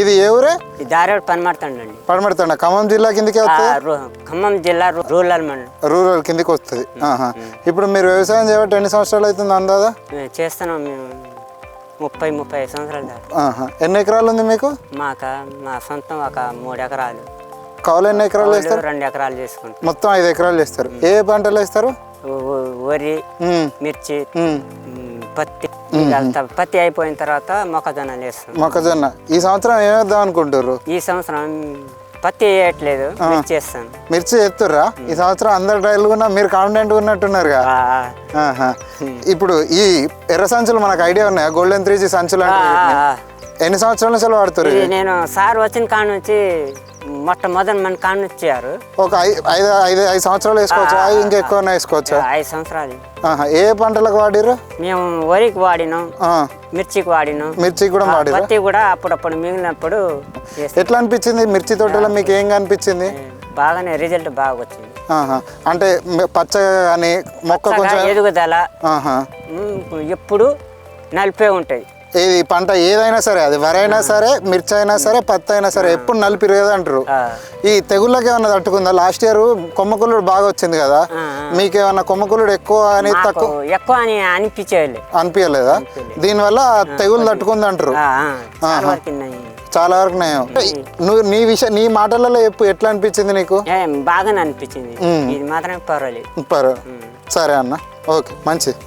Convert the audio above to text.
ఇది ఏ ఊరే? ఈ దారేడు పని మాడుతుండండి పడమడతాండ ఖమ్మం జిల్లా కిందకే వస్తుంది ఖమ్మం జిల్లా రూరల్ మండలం. రూరల్ కిందకి వస్తుంది. ఇప్పుడు మీరు వ్యవసాయం చేయబట్టి ఎన్ని సంవత్సరాలు అవుతుంది అందాదా చేస్తున్నాం మేము ముప్పై ముప్పై ఐదు సంవత్సరాలు దాకా. ఎన్ని ఎకరాలు ఉంది మీకు? మాక మా సొంతం ఒక మూడు ఎకరాలు. కౌలు ఎన్ని ఎకరాలు వేస్తారు? రెండు ఎకరాలు చేసుకుంటాం. మొత్తం ఐదు ఎకరాలు వేస్తారు. ఏ పంటలు వేస్తారు? వరి మిర్చి పత్తి ఇదంతా పత్తి అయిపోయిన తర్వాత మొక్కజొన్నలు వేస్తాం మొక్కజొన్న. ఈ సంవత్సరం ఏమేద్దాం అనుకుంటారు ఈ సంవత్సరం పత్తి వేయట్లేదు మిర్చి వేస్తాను మిర్చి ఎత్తుర్రా ఈ సంవత్సరం అందరు డ్రైవర్లు కూడా మీరు కాన్ఫిడెంట్ ఉన్నట్టున్నారుగా? ఆహా. ఇప్పుడు ఈ ఎర్ర సంచులు మనకు ఐడియా ఉన్నాయా? గోల్డెన్ త్రీ జీ సంచులు అంటే. ఎన్ని సంవత్సరాల నుంచి వాడుతారు ఇది నేను సార్ వచ్చిన కాడ నుంచి మొట్టమొదటి మన కాడ నుంచి ఇచ్చారు ఒక ఐదు ఐదు ఐదు సంవత్సరాలు వేసుకోవచ్చా? ఇంకా ఎక్కువ వేసుకోవచ్చా? ఐదు సంవత్సరాలు. ఏ పంటలకు వాడిర్రు? మేము వరికి వాడినాం మిర్చికి వాడినాం. మిర్చి కూడా వాడిర్రా? పత్తి కూడా అప్పుడప్పుడు మిగిలినప్పుడు. ఎట్లా అనిపించింది మిర్చి తోటలో? మీకు ఏం కనిపించింది బాగానే రిజల్ట్ బాగా వచ్చింది. అంటే పచ్చగా కానీ మొక్క కొంచెం ఎదుగుదల ఎప్పుడు నలిపే ఉంటుంది ఇది పంట ఏదైనా సరే అది వరి అయినా సరే మిర్చి అయినా సరే పత్తి అయినా సరే ఎప్పుడు నలిపి అంటారు. ఈ తెగుళ్ళకి ఏమన్నా తట్టుకుందా? లాస్ట్ ఇయర్ కొమ్మకులుడు బాగా వచ్చింది కదా మీకు ఏమన్నా కొమ్మకులుడు ఎక్కువ అని తక్కువ? ఎక్కువ అని అనిపించేది అనిపించలేదా? దీనివల్ల తెగులు తట్టుకుంది అంటారు. చాలా వరకు నయం నువ్వు నీ విషయం నీ మాటలలో చెప్పు ఎట్లా అనిపించింది నీకు? ఏం బాగానే అనిపించింది. ఇది మాత్రమే పర్వాలేదు. పర్వాలేదు. సరే అన్న. ఓకే మంచిది.